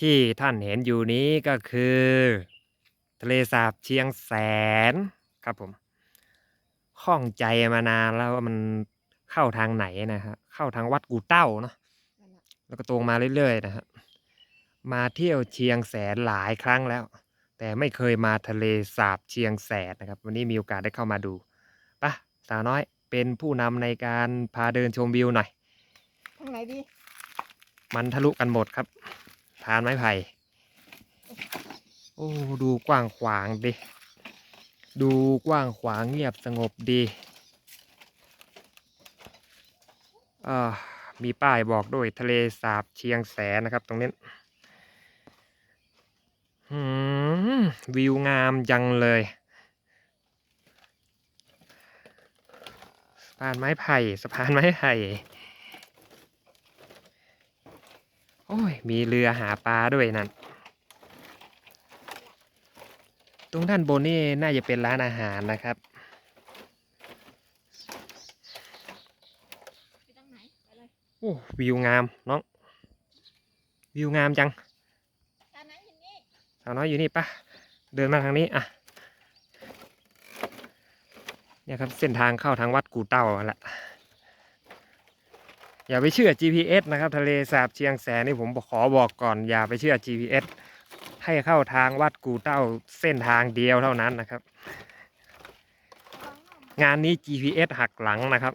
ที่ท่านเห็นอยู่นี้ก็คือ ทะเลสาบเชียงแสนครับผมข้องใจมานานแล้วว่ามันเข้าทางไหนนะฮะเข้าทางวัดกูเต้าเนาะนั่นน่ะแล้วก็ตรงมาเรื่อยๆนะฮะมาเที่ยวเชียงแสนหลายครั้งแล้ว แต่ไม่เคยมาทะเลสาบเชียงแสนนะครับ วันนี้มีโอกาสได้เข้ามาดูปะสาวน้อยเป็นผู้นำในการพาเดินชมวิวหน่อยทางไหนดี มันทะลุกันหมดครับทานไม้ไผ่โอ้ดูกว้างขวางดิดูกว้างขวางเงียบสงบดีมีป้ายบอกด้วยทะเลสาบเชียงแสนนะครับ ตรงนี้วิวงามจังเลยสะพานไม้ไผ่สะพานไม้ไผ่ โอ้ย มีเรือหาปลาด้วยนั่น ตรงด้านบนนี่น่าจะเป็นร้านอาหารนะครับโอ้วิวงามน้อง วิวงามจังสาวน้อยอยู่นี่ปะเดินมาทางนี้อะเนี่ยครับเส้นทางเข้าทางวัดกูเต้าแหละ อย่าไปเชื่อ GPS นะครับ ทะเลสาบเชียงแสนนี่ผมขอบอกก่อน อย่าไปเชื่อ GPS ให้เข้าทางวัดกูเต้าเส้นทางเดียวเท่านั้นนะครับ งานนี้ GPS หักหลังนะครับ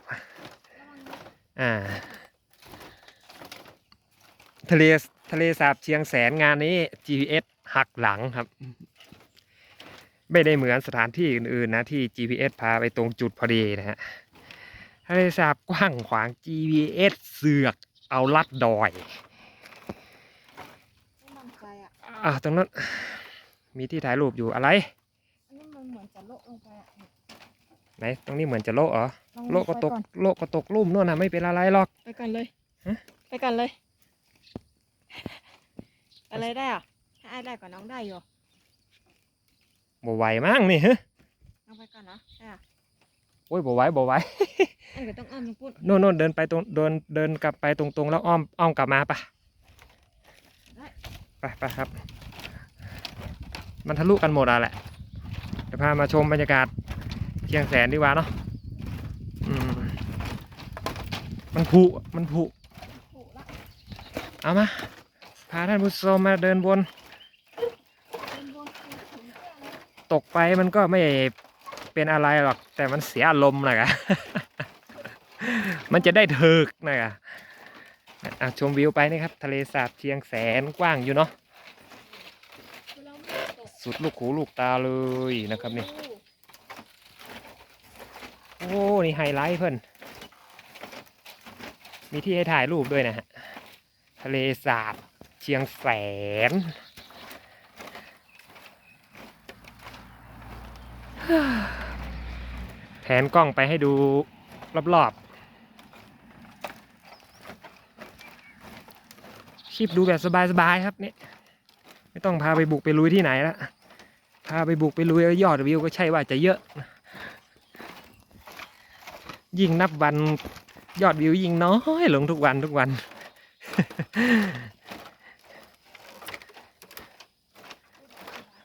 อ่าทะเลทะเลสาบเชียงแสนงานนี้ GPS หักหลังครับ ไม่ได้เหมือนสถานที่อื่นๆนะที่ GPS พาไปตรงจุดพอดีนะฮะ ทะเลสาบกว้างขวาง GPS เสือกเอาลัดดอยไม่มั่นใจอะอะตรงนั้น มีที่ถ่ายรูปอยู่อะไร อันนี้มันเหมือนจะโละลงไปอะไหน ตรงนี้เหมือนจะโละเหรอ ลองโละก็ตก ไปอนโละก็ตกลุ่มนู่นนะไม่เป็นอะไรหรอก ไปก่อนเลยฮะ ไปก่อนเลย อะไรได้อะถ้าไอ้ได้กว่าน้องได้อยู่บ่ไหวมั้งนี่ฮะน้องไปก่อนนะได้อะ โอ้ยบ่ไหวบ่ไหวไอ้ก็ต้องอ้อมมาพูดโน่นโน่นเดินไปตรงเดินเดินกลับไปตรงๆ แล้วอ้อมอ้อมกลับมาปะได้ไปไปครับ มันทะลุกันหมดอะแหละเดี๋ยวพามาชมบรรยากาศเชียงแสนดีกว่าเนาะอืมมันผุมันผุถูกละเอามา พาท่านผู้ชมมาเดินบนเป็นบนคือถึงแค่นั้นตกไปมันก็ไม่ เป็นอะไรหรอก แต่มันเสียอารมณ์นะกะมันจะได้เถิกนะกะอะชมวิวไปนี่ครับ ทะเลสาบเชียงแสนกว้างอยู่เนาะสุดลูกหูลูกตาเลยนะครับนี่โอ้นี่ไฮไลท์เพิ่อนมีที่ให้ถ่ายรูปด้วยนะฮะทะเลสาบเชียงแสน นกล้องไปให้ดูรอบๆคลิปดูแบบสบายๆครับนี่ไม่ต้องพาไปบุกไปลุยที่ไหนละพาไปบุกไปลุยยอดวิวก็ใช่ว่าจะเยอะ ยิ่งนับวันยอดวิวยิ่งน้อยลงทุกวันทุกวัน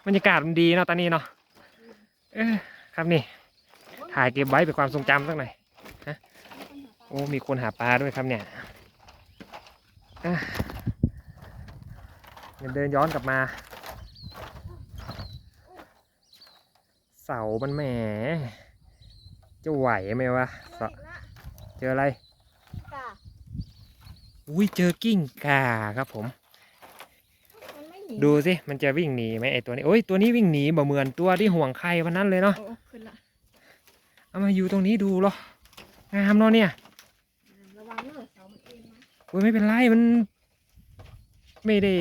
บรรยากาศมันดีเนาะตอนนี้เนาะครับนี่ ถ่ายเก็บไว้เป็นความทรงจำสักหน่อยฮะโอ้มีคนหาปลาด้วยครับเนี่ยเดินย้อนกลับมา เสามันแหมจะไหวไหมวะเจออะไรอุ้ยเจอกิ้งก่าครับผมมดูสิมันจะวิ่งหนีไหมไอตัวนี้โอ้ยตัวนี้วิ่งหนีบ่เหมือนตัวที่ห่วงใครวันนั้นเลยเนาะ เอามาอยู่ตรงนี้ดูเหรองามเนาะเนี่ยระวังเนอะเสามันเอ็นนะโอ้ยไม่เป็นไรมัน ไม่ได้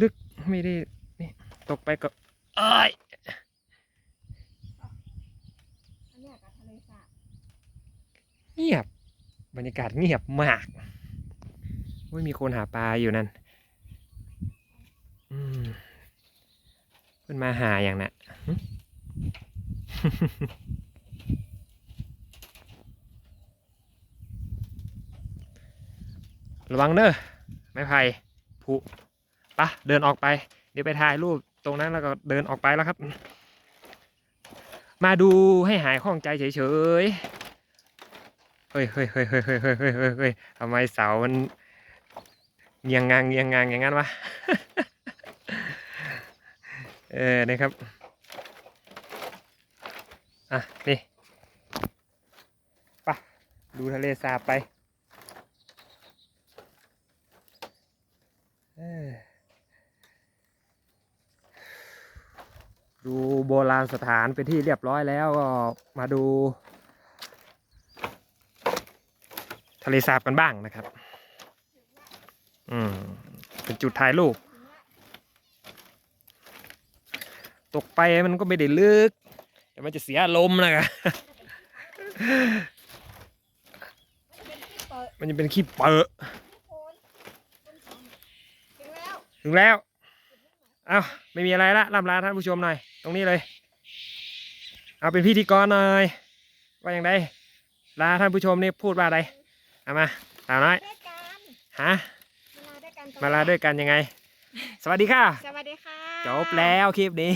ลึกไม่ได้นี่ตกไปก็เอ้ยอันเนี้ยกับทะเลสาบเงียบบรรยากาศเงียบมากโอ้ยมีคนหาปลาอยู่นั่นอืมมันมาหาอย่างน่ะ ระวังเนอะไม่ไผ่ผุปะเดินออกไป เดี๋ยวไปถ่ายรูปตรงนั้นแล้วก็เดินออกไปแล้วครับ มาดูให้หายข้องใจเฉยๆเฮ้ยเฮ้ยเฮ้ยเฮ้ยเฮ้ยเฮ้ยเฮ้ยทำไมเสามันเงียงงางเงียงงางอย่างนั้นวะเออนะครับอะนี่ปะดูทะเลสาบไป ดูโบราณสถานเป็นที่เรียบร้อยแล้วก็มาดู ทะเลสาบกันบ้างนะครับ อืม เป็นจุดถ่ายรูป ตกไปมันก็ไม่ได้ลึกเดี๋ยวมันจะเสียลมนะครับมันจะเป็นที่เปิดมันจะเป็นขี้เปอะที่โคนต้นสอถึงแล้ว เอ้า ไม่มีอะไรละล่ำลาท่านผู้ชมหน่อย ตรงนี้เลย เอาเป็นพิธีกรหน่อยว่าอย่างไรลาท่านผู้ชมนี่พูดว่าอะไรเอามาสาวน้อยด้วยกันฮะมาลาด้วยกันมาลาด้วยกันยังไง สวัสดีค่ะ สวัสดีค่ะ จบแล้วคลิปนี้